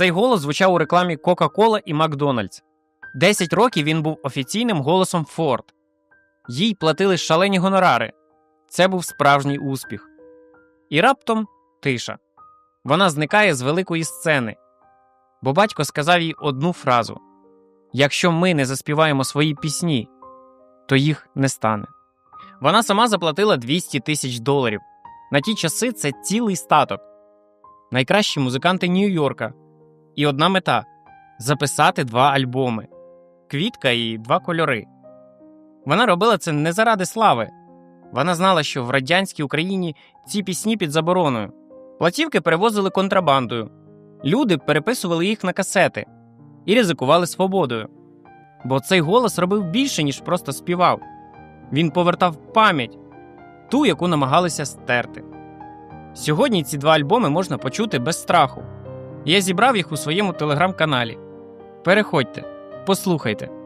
Цей голос звучав у рекламі Coca-Cola і Макдональдс. Десять років він був офіційним голосом Ford. Їй платили шалені гонорари. Це був справжній успіх. І раптом тиша. Вона зникає з великої сцени. Бо батько сказав їй одну фразу: Якщо ми не заспіваємо свої пісні, то їх не стане. Вона сама заплатила 200 тисяч доларів. На ті часи це цілий статок. Найкращі музиканти Нью-Йорка. І одна мета записати два альбоми квітка і два кольори. Вона робила це не заради слави. Вона знала, що в радянській Україні ці пісні під забороною. Платівки перевозили контрабандою. Люди переписували їх на касети і ризикували свободою. Бо цей голос робив більше, ніж просто співав. Він повертав пам'ять, ту, яку намагалися стерти. Сьогодні ці два альбоми можна почути без страху. Я зібрав їх у своєму телеграм-каналі. Переходьте, послухайте.